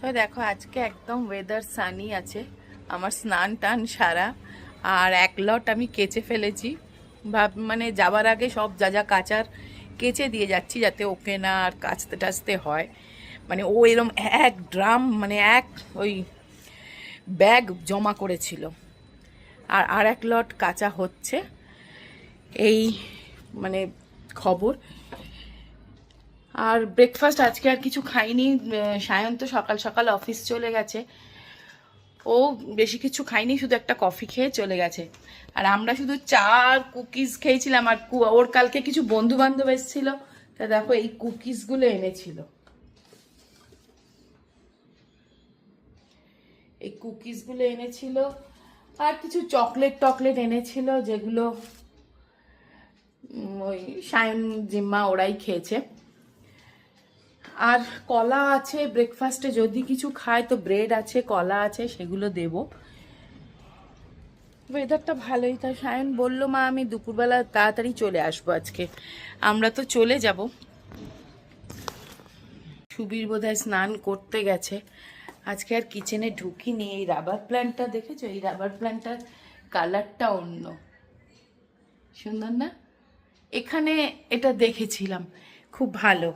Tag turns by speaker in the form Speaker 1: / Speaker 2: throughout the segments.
Speaker 1: তো দেখো, আজকে একদম ওয়েদার সানি আছে। আমার স্নান টান সারা, আর এক লট আমি কেচে ফেলেছি। ভাব মানে যাবার আগে সব যা যা কাচার কেচে দিয়ে যাচ্ছি, যাতে ওকে না আর কাচতে টাচতে হয়। মানে ও এরম এক ড্রাম মানে এক ওই ব্যাগ জমা করেছিল। আর আর এক লট কাঁচা হচ্ছে। এই মানে খবর। আর ব্রেকফাস্ট আজকে আর কিছু খাইনি। সায়ন তো সকাল সকাল অফিস চলে গেছে। ও বেশি কিছু খাইনি, শুধু একটা কফি খেয়ে চলে গেছে। আর আমরা শুধু চা আর কুকিজ খেয়েছিলাম। আর ওর কালকে কিছু বন্ধু বান্ধব এসেছিল। তা দেখো এই কুকিজগুলো এনেছিল। এই কুকিজগুলো এনেছিল। আর কিছু চকলেট টকলেট এনেছিল, যেগুলো ওই সায়ন, জিম্মা ওরাই খেয়েছে। আর কলা আছে ব্রেকফাস্টে যদি কিছু খায়, তো ব্রেড আছে, কলা আছে, সেগুলো দেব। ওয়েদারটা ভালোই, তাই সায়ন বলল, মা, আমি দুপুরবেলা তাড়াতাড়ি চলে আসব আজকে। আমরা তো চলে যাব। সুবীর বোধহয় স্নান করতে গেছে। আজকে আর কিচেনে ঢুকিনি। এই রাবার প্ল্যান্টটা দেখেছ? এই রাবার প্ল্যান্টটার কালারটা অন্য। সুন্দর না? এখানে এটা দেখেছিলাম। খুব ভালো।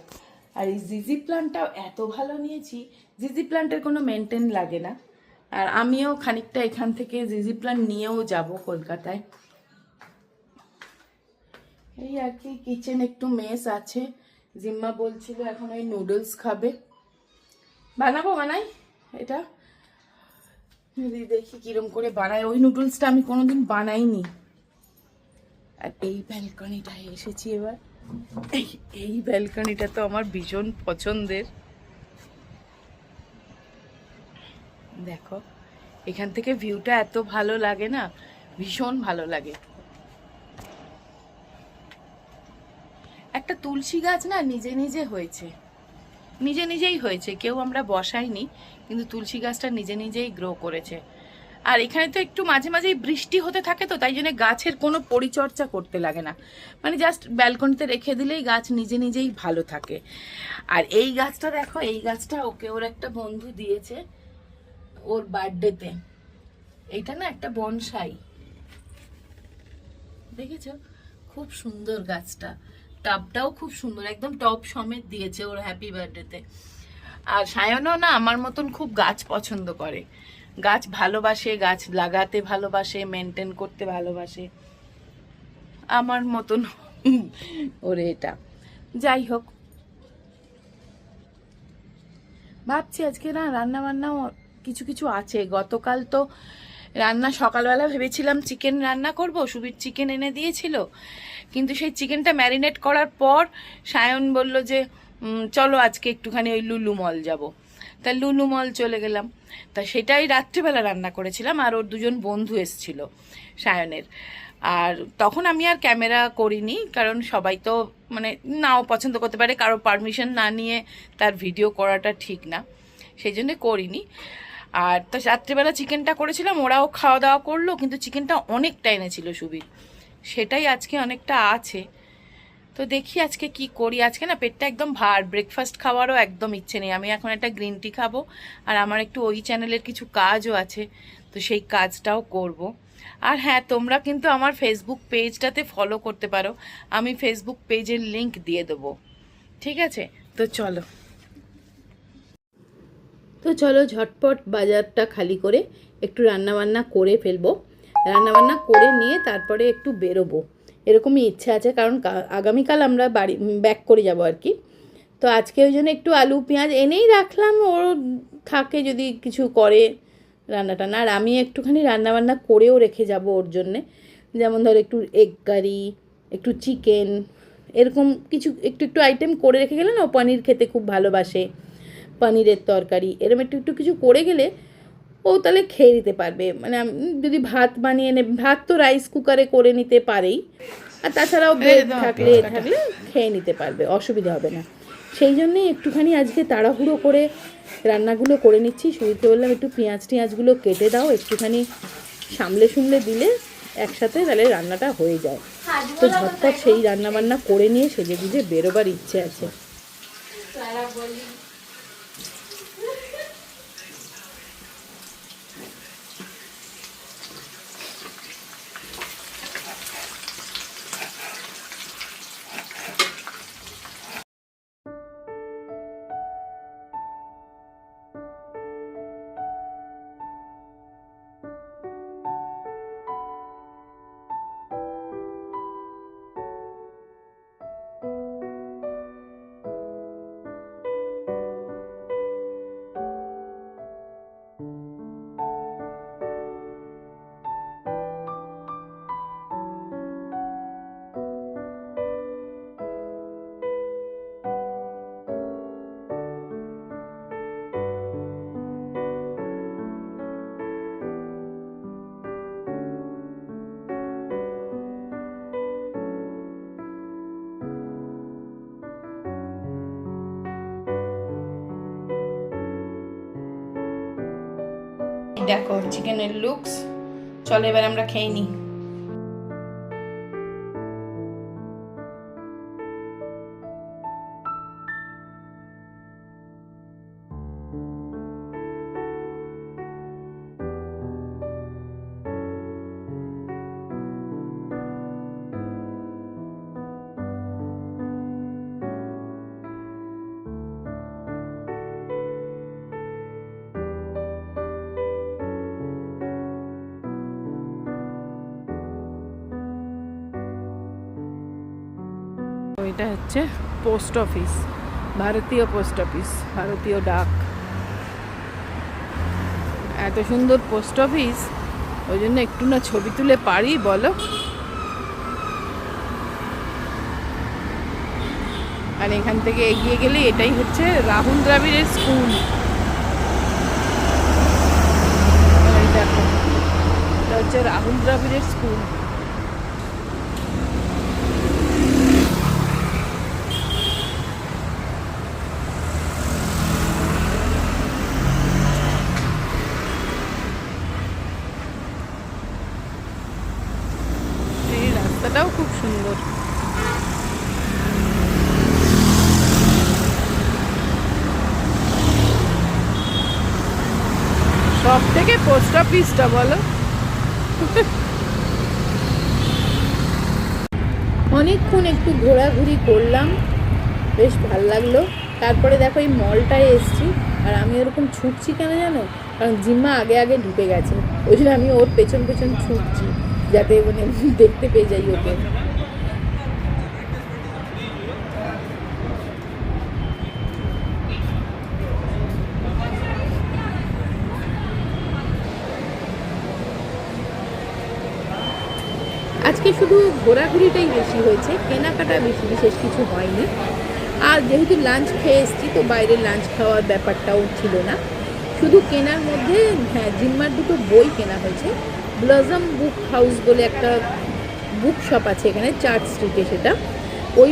Speaker 1: আর এই জিজি প্ল্যান্টটাও এত ভালো নিয়েছি জিজি প্ল্যান্টের কোনো মেনটেন লাগে না। আর আমিও খানিকটা এখান থেকে জিজি প্ল্যান্ট নিয়েও যাব কলকাতায়। এই আর কি কিচেন একটু মেস আছে। জিম্মা বলছিল এখন ওই নুডলস খাবে। বানাবো, বানাই? এটা? দেখি কিরম করে বানায়। ওই নুডলসটা আমি কোনোদিন বানাইনি। আর এই ব্যালকনিটায় এসেছি এবার। এই এই ব্যালকনিটা তো আমার ভীষণ পছন্দের। দেখো, এখান থেকে ভিউটা এত ভালো লাগে না, ভীষণ ভালো লাগে। একটা তুলসী গাছ না নিজে নিজে হয়েছে। নিজে নিজেই হয়েছে, কেউ আমরা বসাইনি, কিন্তু তুলসী গাছটা নিজে নিজেই গ্রো করেছে। আর এখানে তো একটু মাঝে মাঝেই বৃষ্টি হতে থাকে তো, তাই জন্য গাছের কোনো পরিচর্যা করতে লাগে না। মানে জাস্ট ব্যালকনিতে রেখে দিলেই গাছ নিজে নিজেই ভালো থাকে। আর এই গাছটা দেখো, এই গাছটা ওকে, ওর একটা বন্ধু দিয়েছে ওর বার্থডেতে। এইটা না একটা বনসাই। দেখেছ? খুব সুন্দর গাছটা। টাবটাও খুব সুন্দর, একদম টপ সমেত দিয়েছে ওর হ্যাপি বার্থডেতে আর সায়নও না আমার মতন খুব গাছ পছন্দ করে। গাছ ভালোবাসে, গাছ লাগাতে ভালোবাসে মেনটেন করতে ভালোবাসে। আমার মতন ওরে এটা। যাই হোক। ভাবছি আজকে না রান্না বান্নাও কিছু কিছু আছে। গতকাল তো রান্না সকালবেলা ভেবেছিলাম চিকেন রান্না করব, সুবীর চিকেন এনে দিয়েছিল। কিন্তু সেই চিকেনটা ম্যারিনেট করার পর সায়ন বলল যে চলো আজকে একটুখানি ওই লুলু মল যাব। তা লুলু মল চলে গেলাম। তা সেটাই রাত্রিবেলা রান্না করেছিলাম আর ওর দুজন বন্ধু এসছিল সায়নের। আর তখন আমি আর ক্যামেরা করিনি, কারণ সবাই তো মানে নাও পছন্দ করতে পারে, কারও পারমিশন না নিয়ে তার ভিডিও করাটা ঠিক না সেই জন্য করিনি। আর তো রাত্রিবেলা চিকেনটা করেছিলাম, ওরাও খাওয়া দাওয়া করল, কিন্তু চিকেনটা অনেকটা এনেছিল সুবীর। সেটাই আজকে অনেকটা আছে। তো দেখি আজকে কি করি। আজকে না পেটটা একদম ভার ব্রেকফাস্ট খাওয়ারও একদম ইচ্ছে নেই। আমি এখন একটা গ্রিন টি খাব আর আমার একটু ওই চ্যানেলের কিছু কাজও আছে, তো সেই কাজটাও করব। আর হ্যাঁ তোমরা কিন্তু আমার ফেসবুক পেজটাতে ফলো করতে পারো। আমি ফেসবুক পেজের লিংক দিয়ে দেবো। ঠিক আছে? তো চলো। তো চলো ঝটপট বাজারটা খালি করে একটু রান্নাবান্না করে ফেলব। রান্নাবান্না করে নিয়ে তারপরে একটু বেরোবো। এরকমই ইচ্ছা আছে, কারণ আগামীকাল আমরা বাড়ি ব্যাক করে যাব আর কি। তো আজকে ওই জন্য একটু আলু, পেঁয়াজ এনেই রাখলাম ওর থাকে যদি কিছু করে রান্না টান্না আর আমি একটুখানি রান্নাবান্না করেও রেখে যাব ওর জন্যে। যেমন ধর একটু এগ কারি একটু চিকেন এরকম কিছু, একটু একটু আইটেম করে রেখে গেলে না, ও পনির খেতে খুব ভালোবাসে। পনিরের তরকারি, এরম একটু একটু কিছু করে গেলে ও তাহলে খেয়ে নিতে পারবে। মানে যদি ভাত বানিয়ে নে ভাত তো রাইস কুকারে করে নিতে পারেই। আর তাছাড়াও ব্রেড থাকলে থাকলে খেয়ে নিতে পারবে অসুবিধা হবে না। সেই জন্যই একটুখানি আজকে তাড়াহুড়ো করে রান্নাগুলো করে নিচ্ছি। শুরুতে বললাম একটু পেঁয়াজ টিয়াজগুলো কেটে দাও একটুখানি সামলে সুমলে দিলে একসাথে তাহলে রান্নাটা হয়ে যায়। তো ঝটপট সেই রান্না বান্না করে নিয়ে সেজে গুজে বেরোবার ইচ্ছে আছে। দেখো চিকেনের লুকস চলো এবার আমরা খেয়ে নিই এটা হচ্ছে পোস্ট অফিস, ভারতীয় পোস্ট অফিস, ভারতীয় ডাক। এত সুন্দর পোস্ট অফিস, ওই জন্য একটু না ছবি তুলে পারি, বলো? আর এখান থেকে এগিয়ে গেলে এটাই হচ্ছে রাহুল দ্রাবিড়ের স্কুল। দেখো, এটা হচ্ছে রাহুল দ্রাবিড়ের স্কুল এই রাস্তাটাও খুব সুন্দর সব থেকে পোস্ট অফিসটা বলো? অনেকক্ষণ একটু ঘোরাঘুরি করলাম, বেশ ভালো লাগল। তারপরে দেখো এই মলটায় এসছি, আর আমি ওরকম ছুটছি কেন জানো? কারণ জিম্মা আগে আগে ঢুকে গেছে। ওই জন্য আমি ওর পেছন পেছন ছুটছি, যাতে মানে দেখতে পেয়ে যাই ওকে আজকে শুধু ঘোরাঘুরিটাই বেশি হয়েছে, কেনাকাটা বেশি, বিশেষ কিছু হয়নি। আর যেহেতু লাঞ্চ খেয়ে এসেছি, তো বাইরে লাঞ্চ খাওয়ার ব্যাপারটাও ছিল না। শুধু কেনার মধ্যে হ্যাঁ জিম্মার দুটো বই কেনা হয়েছে। ব্লজম বুক হাউস বলে একটা বুক শপ আছে এখানে চার্চ স্ট্রিটে সেটা। ওই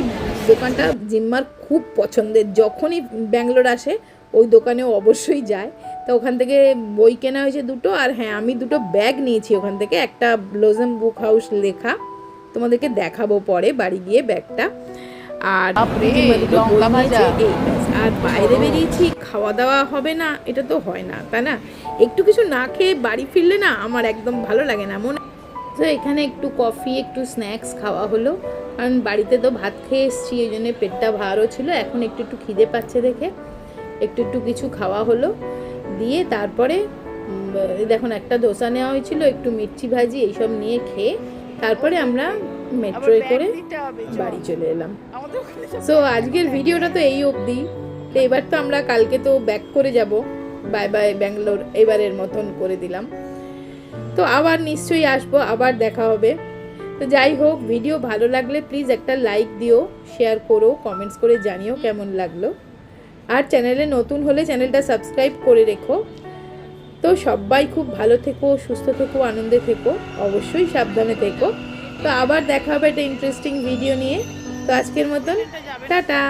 Speaker 1: দোকানটা জিম্মার খুব পছন্দের। যখনই ব্যাঙ্গালোর আসে, ওই দোকানেও অবশ্যই যায়। তো ওখান থেকে বই কেনা হয়েছে দুটো, আর হ্যাঁ আমি দুটো ব্যাগ নিয়েছি ওখান থেকে। একটা ব্লজম বুক হাউস লেখা তোমাদেরকে দেখাবো পরে বাড়ি গিয়ে ব্যাগটা। আর। আর বাইরে বেরিয়েছি খাওয়া দাওয়া হবে না এটা তো হয় না তাই না? একটু কিছু না খেয়ে বাড়ি ফিরলে না আমার একদম ভালো লাগে না মনে তো এখানে একটু কফি একটু স্ন্যাক্স খাওয়া হলো। কারণ বাড়িতে তো ভাত খেয়ে এসেছি এই জন্য পেটটা ভারও ছিল এখন একটু একটু খিদে পাচ্ছে দেখে। একটু একটু কিছু খাওয়া হলো। দিয়ে তারপরে দেখুন একটা দোসা নেওয়া হয়েছিল একটু মির্চি ভাজি এইসব নিয়ে খেয়ে তারপরে আমরা মেট্রোয় করে বাড়ি চলে এলাম। সো আজকের ভিডিওটা তো এই অবধি। তো এবার তো আমরা কালকে তো ব্যাক করে যাব। বাই বাই ব্যাঙ্গালোর এবারের মতন করে দিলাম। তো আবার নিশ্চয়ই আসব আবার দেখা হবে। তো যাই হোক ভিডিও ভালো লাগলে প্লিজ একটা লাইক দিও শেয়ার করো কমেন্টস করে জানিও কেমন লাগল। আর চ্যানেলে নতুন হলে চ্যানেলটা সাবস্ক্রাইব করে রেখো। তো সবাই খুব ভালো থেকো, সুস্থ থেকো, আনন্দে থেকো, অবশ্যই সাবধানে থেকো। তো আবার দেখা হবে একটা ইন্টারেস্টিং ভিডিও নিয়ে। তো আজকের মতন, টাটা।